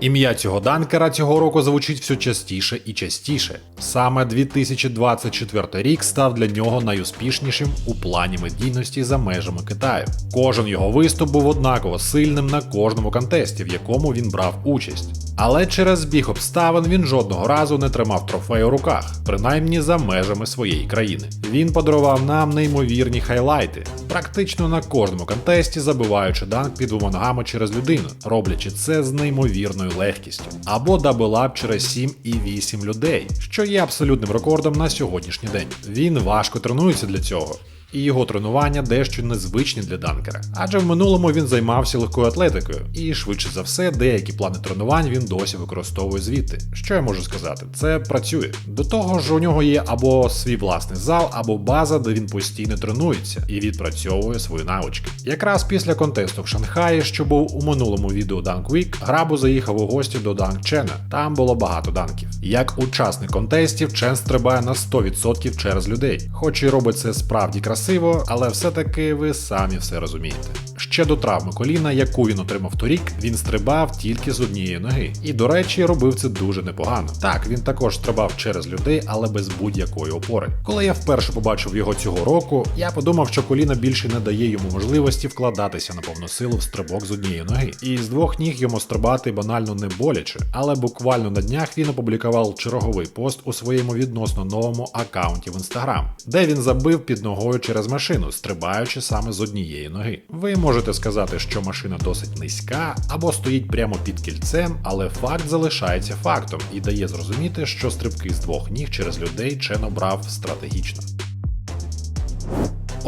Ім'я цього данкера цього року звучить все частіше і частіше. Саме 2024 рік став для нього найуспішнішим у плані медійності за межами Китаю. Кожен його виступ був однаково сильним на кожному контесті, в якому він брав участь. Але через збіг обставин він жодного разу не тримав трофей у руках, принаймні за межами своєї країни. Він подарував нам неймовірні хайлайти, практично на кожному контесті забиваючи данк під двома ногами через людину, роблячи це з неймовірною легкістю, або дабелап через 7 і 8 людей, що є абсолютним рекордом на сьогоднішній день. Він важко тренується для цього. І його тренування дещо незвичні для данкера, адже в минулому він займався легкою атлетикою, і швидше за все, деякі плани тренувань він досі використовує звідти. Що я можу сказати? Це працює. До того ж, у нього є або свій власний зал, або база, де він постійно тренується і відпрацьовує свої навички. Якраз після контесту в Шанхаї, що був у минулому відео Dunk Week, Грабу заїхав у гості до Данк Чена. Там було багато данків. Як учасник контестів, Чен стрибає на 100% через людей, хоч і робить це справді красиво, але все-таки ви самі все розумієте. Ще до травми коліна, яку він отримав торік, він стрибав тільки з однієї ноги. І, до речі, робив це дуже непогано. Так, він також стрибав через людей, але без будь-якої опори. Коли я вперше побачив його цього року, я подумав, що коліна більше не дає йому можливості вкладатися на повну силу в стрибок з однієї ноги. І з двох ніг йому стрибати банально не боляче. Але буквально на днях він опублікував черговий пост у своєму відносно новому аккаунті в Instagram, де він забив під ногою через машину, стрибаючи саме з однієї ноги. Ви можете сказати, що машина досить низька або стоїть прямо під кільцем, але факт залишається фактом і дає зрозуміти, що стрибки з двох ніг через людей Чен обрав стратегічно.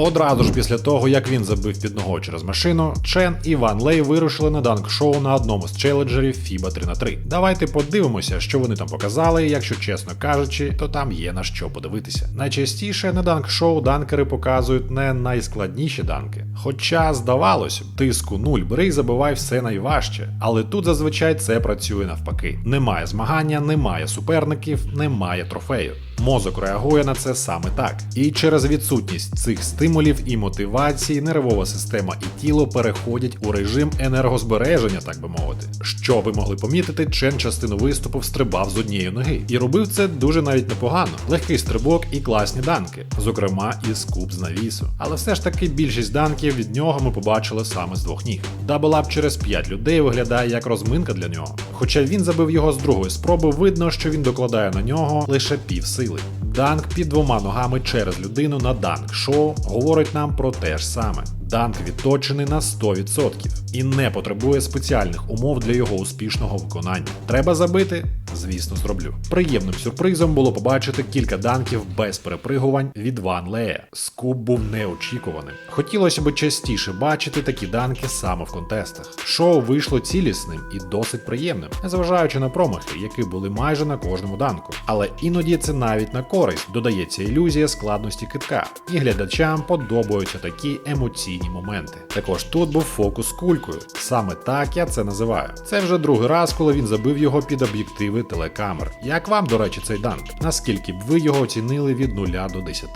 Одразу ж після того, як він забив під ногою через машину, Чен і Ван Лей вирушили на данк-шоу на одному з челенджерів FIBA 3 на 3 Давайте подивимося, що вони там показали. Якщо чесно кажучи, то там є на що подивитися. Найчастіше на данк-шоу данкери показують не найскладніші данки. Хоча, здавалось, б, тиску 0 бери і забивай все найважче. Але тут зазвичай це працює навпаки. Немає змагання, немає суперників, немає трофею. Мозок реагує на це саме так. І через відсутність цих стимулів і мотивації нервова система і тіло переходять у режим енергозбереження, так би мовити. Що ви могли помітити, Чен частину виступу встрибав з однієї ноги. І робив це дуже навіть непогано. Легкий стрибок і класні данки, зокрема і скуп з навісу. Але все ж таки більшість данків від нього ми побачили саме з двох ніг. Даблап через 5 людей виглядає як розминка для нього. Хоча він забив його з другої спроби, видно, що він докладає на нього лише пів сили. Данк під двома ногами через людину на данк шоу говорить нам про те ж саме. Данк відточений на 100% і не потребує спеціальних умов для його успішного виконання. Треба забити? Звісно, зроблю. Приємним сюрпризом було побачити кілька данків без перепригувань від Ван Лея. Скуп був неочікуваним. Хотілося б частіше бачити такі данки саме в контестах. Шоу вийшло цілісним і досить приємним, незважаючи на промахи, які були майже на кожному данку. Але іноді це навіть на користь додається ілюзія складності китка, і глядачам подобаються такі емоційні моменти. Також тут був фокус з кулькою. Саме так я це називаю. Це вже другий раз, коли він забив його під об'єктиви телекамер. Як вам, до речі, цей данк? Наскільки б ви його оцінили від 0 до 10?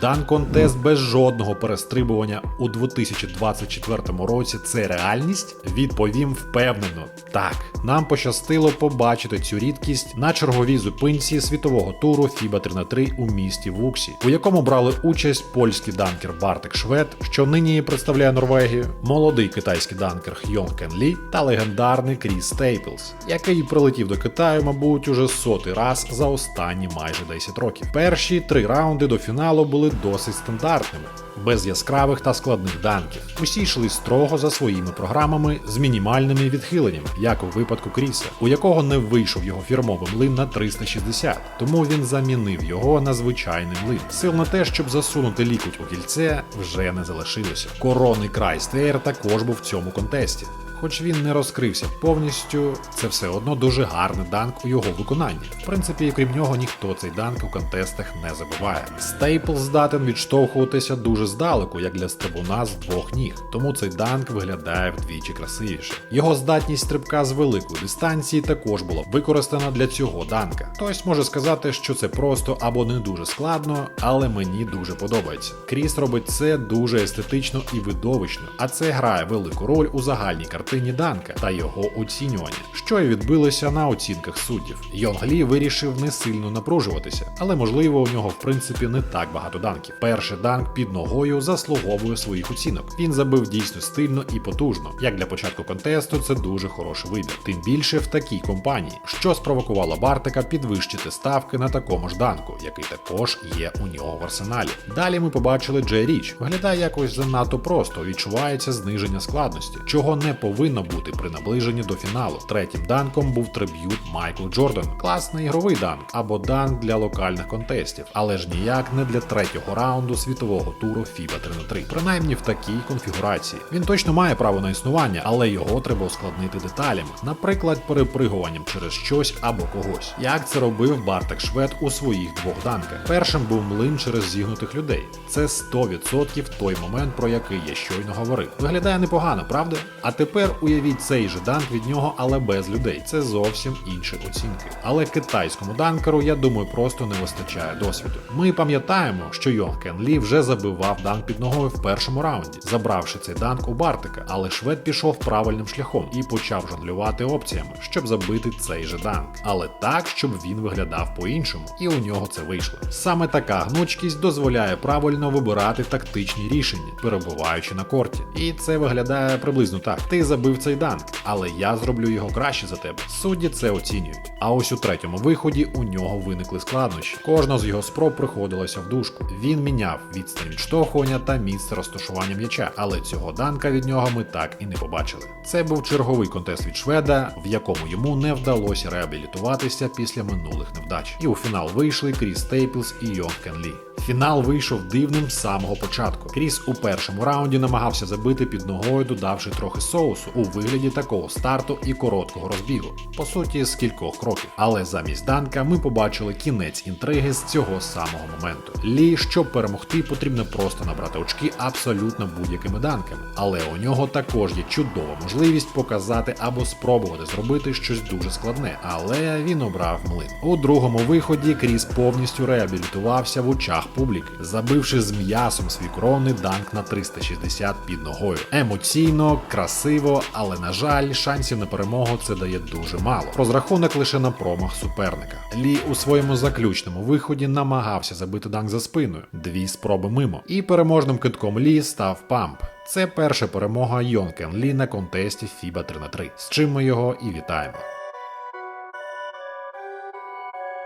Дан контест без жодного перестрибування у 2024 році це реальність? Відповім впевнено. Так, нам пощастило побачити цю рідкість на черговій зупинці світового туру FIBA 3 на 3 у місті Вуксі, у якому брали участь польський данкер Бартик Швед, що нині представляє Норвегію, молодий китайський данкер Хьон Кен Лі та легендарний Кріс Стейплс, який прилетів до Китаю, мабуть, уже сотий раз за останні майже 10 років. Перші три раунди до фіналу були досить стандартними. Без яскравих та складних данків. Усі йшли строго за своїми програмами з мінімальними відхиленнями, як у випадку Кріса, у якого не вийшов його фірмовий млин на 360, тому він замінив його на звичайний млин. Сил на те, щоб засунути лікоть у кільце, вже не залишилося. Коронний край Стейр також був в цьому контесті. Хоч він не розкрився повністю, це все одно дуже гарний данк у його виконанні. В принципі, крім нього, ніхто цей данк у контестах не забуває. Стейпл здатен відштовхуватися дуже здалеку, як для стрибуна з двох ніг, тому цей данк виглядає вдвічі красивіше. Його здатність стрибка з великої дистанції також була використана для цього данка. Хтось може сказати, що це просто або не дуже складно, але мені дуже подобається. Кріс робить це дуже естетично і видовищно, а це грає велику роль у загальній картині данка та його оцінювання, що і відбилося на оцінках суддів. Йонг Лі вирішив не сильно напружуватися, але можливо у нього в принципі не так багато данків. Перший данк під ногою заслуговує своїх оцінок. Він забив дійсно стильно і потужно. Як для початку контесту, це дуже хороший вибір. Тим більше в такій компанії, що спровокувало Бартика підвищити ставки на такому ж данку, який також є у нього в арсеналі. Далі ми побачили Джей Річ. Виглядає якось занадто просто, відчувається зниження складності, чого не повинно бути при наближенні до фіналу. Третім данком був триб'ют Майклу Джордану. Класний ігровий данк або данк для локальних контестів, але ж ніяк не для третього раунду світового туру FIBA 3 на 3 принаймні в такій конфігурації. Він точно має право на існування, але його треба ускладнити деталями, наприклад, перепригуванням через щось або когось. Як це робив Бартек Швед у своїх двох данках. Першим був млин через зігнутих людей. Це 100% той момент, про який я щойно говорив. Виглядає непогано, правда? А тепер уявіть цей же данк від нього, але без людей. Це зовсім інші оцінки. Але китайському данкеру, я думаю, просто не вистачає досвіду. Ми пам'ятаємо, що Йонг Кен Лі вже забивав данк під ногою в першому раунді, забравши цей данк у Бартика, але швед пішов правильним шляхом і почав жонглювати опціями, щоб забити цей же данк. Але так, щоб він виглядав по-іншому, і у нього це вийшло. Саме така гнучкість дозволяє правильно вибирати тактичні рішення, перебуваючи на корті. І це виглядає приблизно так: ти забив цей данк, але я зроблю його краще за тебе. Судді це оцінюють. А ось у третьому виході у нього виникли складнощі. Кожна з його спроб приходилася в дужку. Він міняв відстань відштовхування та місце розташування м'яча, але цього данка від нього ми так і не побачили. Це був черговий контест від шведа, в якому йому не вдалося реабілітуватися після минулих невдач. І у фінал вийшли Кріс Стейплс і Йонг Кен Лі. Фінал вийшов дивним з самого початку. Кріс у першому раунді намагався забити під ногою, додавши трохи соусу у вигляді такого старту і короткого розбігу, по суті, з кількох кроків. Але замість данка ми побачили кінець інтриги з цього самого моменту. Лі, щоб перемогти, потрібно просто набрати очки абсолютно будь-якими данками. Але у нього також є чудова можливість показати або спробувати зробити щось дуже складне. Але він обрав млин. У другому виході Кріс повністю реабілітувався в очах публіки, забивши з м'ясом свій коронний данк на 360 під ногою. Емоційно, красиво, але на жаль, шансів на перемогу це дає дуже мало. Розрахунок лише на промах суперника. Лі у своєму заключному виході намагався забити данк за спиною, дві спроби мимо. І переможним китком Лі став памп. Це перша перемога Йонкен Лі на контесті FIBA 3 на 3 з чим ми його і вітаємо.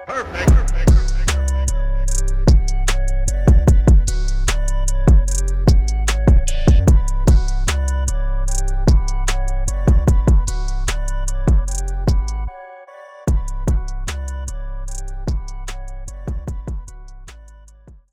Perfect.